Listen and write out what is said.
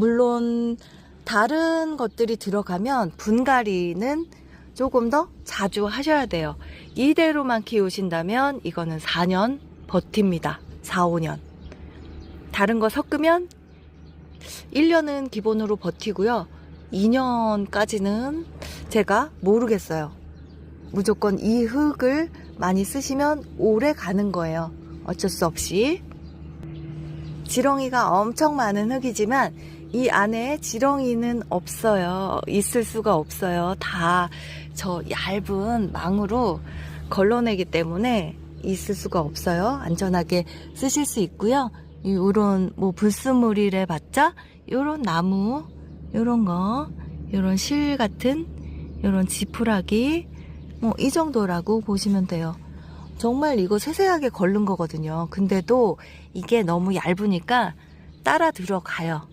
물론 다른 것들이 들어가면 분갈이는 조금 더 자주 하셔야 돼요. 이대로만 키우신다면 이거는 4년 버팁니다. 4, 5년. 다른 거 섞으면 1년은 기본으로 버티고요. 2년까지는 제가 모르겠어요. 무조건 이 흙을 많이 쓰시면 오래 가는 거예요. 어쩔 수 없이. 지렁이가 엄청 많은 흙이지만 이 안에 지렁이는 없어요. 있을 수가 없어요. 다 저 얇은 망으로 걸러내기 때문에 있을 수가 없어요. 안전하게 쓰실 수 있고요. 요런 뭐 불순물이래 봤자 요런 나무 요런 거 요런 실 같은 요런 지푸라기 뭐 이 정도라고 보시면 돼요. 정말 이거 세세하게 걸른 거거든요. 근데도 이게 너무 얇으니까 따라 들어가요.